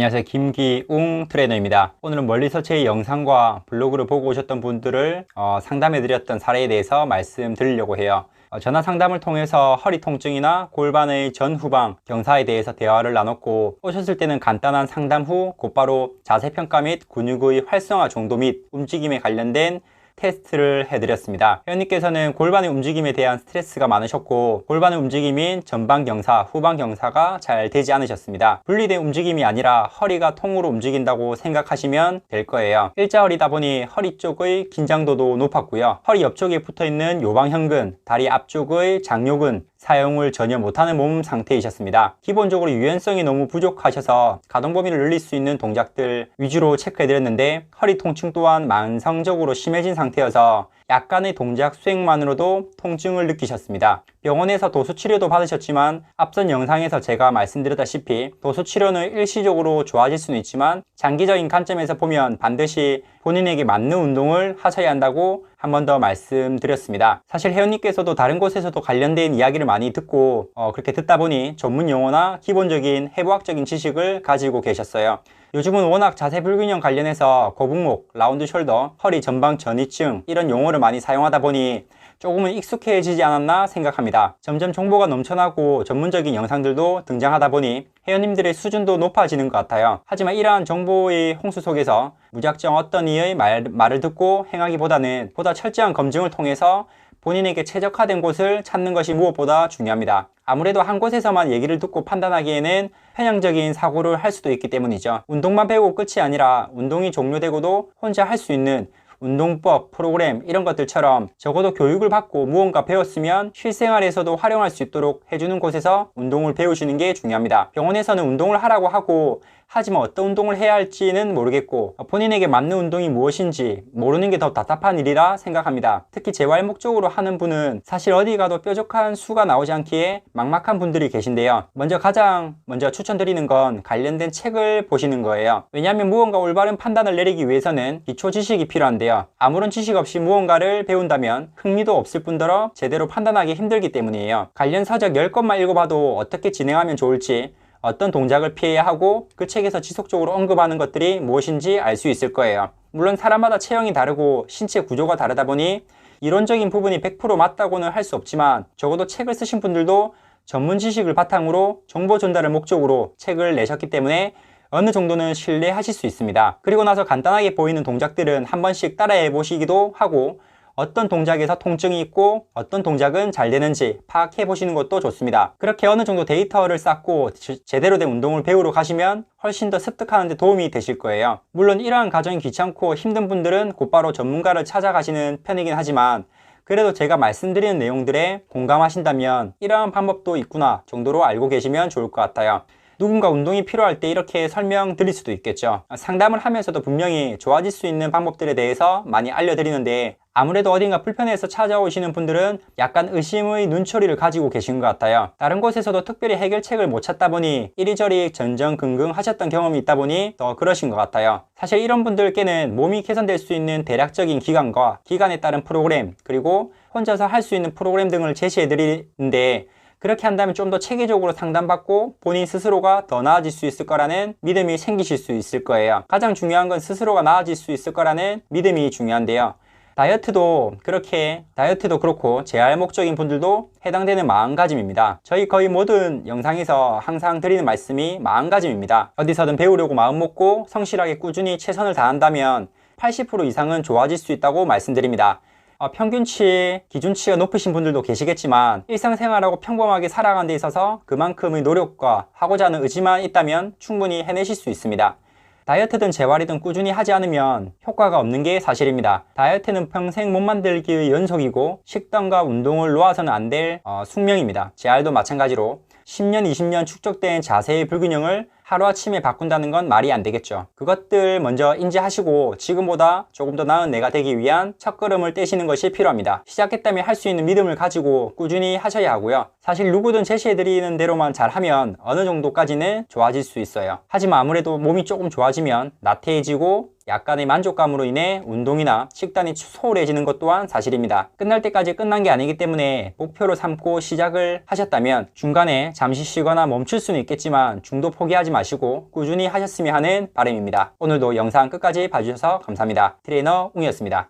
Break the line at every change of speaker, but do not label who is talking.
안녕하세요. 김기웅 트레이너입니다. 오늘은 멀리서 제 영상과 블로그를 보고 오셨던 분들을 어, 상담해 드렸던 사례에 대해서 말씀드리려고 해요. 어, 전화 상담을 통해서 허리 통증이나 골반의 전후방 경사에 대해서 대화를 나눴고 오셨을 때는 간단한 상담 후 곧바로 자세 평가 및 근육의 활성화 정도 및 움직임에 관련된 테스트를 해드렸습니다. 회원님께서는 골반의 움직임에 대한 스트레스가 많으셨고 골반의 움직임인 전방 경사, 후방 경사가 잘 되지 않으셨습니다. 분리된 움직임이 아니라 허리가 통으로 움직인다고 생각하시면 될 거예요. 일자허리다 보니 허리 쪽의 긴장도도 높았고요. 허리 옆쪽에 붙어있는 요방형근, 다리 앞쪽의 장요근, 사용을 전혀 못하는 몸 상태이셨습니다. 기본적으로 유연성이 너무 부족하셔서 가동 범위를 늘릴 수 있는 동작들 위주로 체크해드렸는데 허리 통증 또한 만성적으로 심해진 상태여서 약간의 동작 수행만으로도 통증을 느끼셨습니다. 병원에서 도수 치료도 받으셨지만 앞선 영상에서 제가 말씀드렸다시피 도수 치료는 일시적으로 좋아질 수는 있지만 장기적인 관점에서 보면 반드시 본인에게 맞는 운동을 하셔야 한다고 한 번 더 말씀드렸습니다. 사실 회원님께서도 다른 곳에서도 관련된 이야기를 많이 듣고 어, 그렇게 듣다 보니 전문 용어나 기본적인 해부학적인 지식을 가지고 계셨어요. 요즘은 워낙 자세 불균형 관련해서 거북목, 라운드 숄더, 허리 전방 전이층 이런 용어를 많이 사용하다 보니 조금은 익숙해지지 않았나 생각합니다. 점점 정보가 넘쳐나고 전문적인 영상들도 등장하다 보니 회원님들의 수준도 높아지는 것 같아요. 하지만 이러한 정보의 홍수 속에서 무작정 어떤 이의 말, 말을 듣고 행하기보다는 보다 철저한 검증을 통해서 본인에게 최적화된 곳을 찾는 것이 무엇보다 중요합니다. 아무래도 한 곳에서만 얘기를 듣고 판단하기에는 편향적인 사고를 할 수도 있기 때문이죠. 운동만 배우고 끝이 아니라 운동이 종료되고도 혼자 할 수 있는 운동법, 프로그램 이런 것들처럼 적어도 교육을 받고 무언가 배웠으면 실생활에서도 활용할 수 있도록 해주는 곳에서 운동을 배우시는 게 중요합니다. 병원에서는 운동을 하라고 하고 하지만 어떤 운동을 해야 할지는 모르겠고 본인에게 맞는 운동이 무엇인지 모르는 게 더 답답한 일이라 생각합니다. 특히 재활 목적으로 하는 분은 사실 어디 가도 뾰족한 수가 나오지 않기에 막막한 분들이 계신데요. 먼저 가장 먼저 추천드리는 건 관련된 책을 보시는 거예요. 왜냐하면 무언가 올바른 판단을 내리기 위해서는 기초 지식이 필요한데요. 아무런 지식 없이 무언가를 배운다면 흥미도 없을 뿐더러 제대로 판단하기 힘들기 때문이에요. 관련 서적 10권만 읽어봐도 어떻게 진행하면 좋을지 어떤 동작을 피해야 하고 그 책에서 지속적으로 언급하는 것들이 무엇인지 알 수 있을 거예요. 물론 사람마다 체형이 다르고 신체 구조가 다르다 보니 이론적인 부분이 100% 맞다고는 할 수 없지만 적어도 책을 쓰신 분들도 전문 지식을 바탕으로 정보 전달을 목적으로 책을 내셨기 때문에 어느 정도는 신뢰하실 수 있습니다. 그리고 나서 간단하게 보이는 동작들은 한 번씩 따라해 보시기도 하고 어떤 동작에서 통증이 있고 어떤 동작은 잘 되는지 파악해 보시는 것도 좋습니다. 그렇게 어느 정도 데이터를 쌓고 제대로 된 운동을 배우러 가시면 훨씬 더 습득하는 데 도움이 되실 거예요. 물론 이러한 과정이 귀찮고 힘든 분들은 곧바로 전문가를 찾아가시는 편이긴 하지만 그래도 제가 말씀드리는 내용들에 공감하신다면 이러한 방법도 있구나 정도로 알고 계시면 좋을 것 같아요. 누군가 운동이 필요할 때 이렇게 설명드릴 수도 있겠죠. 상담을 하면서도 분명히 좋아질 수 있는 방법들에 대해서 많이 알려드리는데 아무래도 어딘가 불편해서 찾아오시는 분들은 약간 의심의 눈초리를 가지고 계신 것 같아요. 다른 곳에서도 특별히 해결책을 못 찾다 보니 이리저리 전전긍긍 하셨던 경험이 있다 보니 더 그러신 것 같아요. 사실 이런 분들께는 몸이 개선될 수 있는 대략적인 기간과 기간에 따른 프로그램 그리고 혼자서 할 수 있는 프로그램 등을 제시해 드리는데 그렇게 한다면 좀 더 체계적으로 상담받고 본인 스스로가 더 나아질 수 있을 거라는 믿음이 생기실 수 있을 거예요. 가장 중요한 건 스스로가 나아질 수 있을 거라는 믿음이 중요한데요. 다이어트도 그렇게 다이어트도 그렇고 재활 목적인 분들도 해당되는 마음가짐입니다. 저희 거의 모든 영상에서 항상 드리는 말씀이 마음가짐입니다. 어디서든 배우려고 마음 먹고 성실하게 꾸준히 최선을 다한다면 80% 이상은 좋아질 수 있다고 말씀드립니다. 어, 평균치, 기준치가 높으신 분들도 계시겠지만 일상생활하고 평범하게 살아가는 데 있어서 그만큼의 노력과 하고자 하는 의지만 있다면 충분히 해내실 수 있습니다. 다이어트든 재활이든 꾸준히 하지 않으면 효과가 없는 게 사실입니다. 다이어트는 평생 몸 만들기의 연속이고 식단과 운동을 놓아서는 안될 어, 숙명입니다. 재활도 마찬가지로 10년, 20년 축적된 자세의 불균형을 하루아침에 바꾼다는 건 말이 안 되겠죠. 그것들 먼저 인지하시고 지금보다 조금 더 나은 내가 되기 위한 첫걸음을 떼시는 것이 필요합니다. 시작했다면 할 수 있는 믿음을 가지고 꾸준히 하셔야 하고요. 사실 누구든 제시해드리는 대로만 잘하면 어느 정도까지는 좋아질 수 있어요. 하지만 아무래도 몸이 조금 좋아지면 나태해지고 약간의 만족감으로 인해 운동이나 식단이 소홀해지는 것 또한 사실입니다. 끝날 때까지 끝난 게 아니기 때문에 목표로 삼고 시작을 하셨다면 중간에 잠시 쉬거나 멈출 수는 있겠지만 중도 포기하지 마시고 꾸준히 하셨으면 하는 바람입니다. 오늘도 영상 끝까지 봐주셔서 감사합니다. 트레이너 웅이었습니다.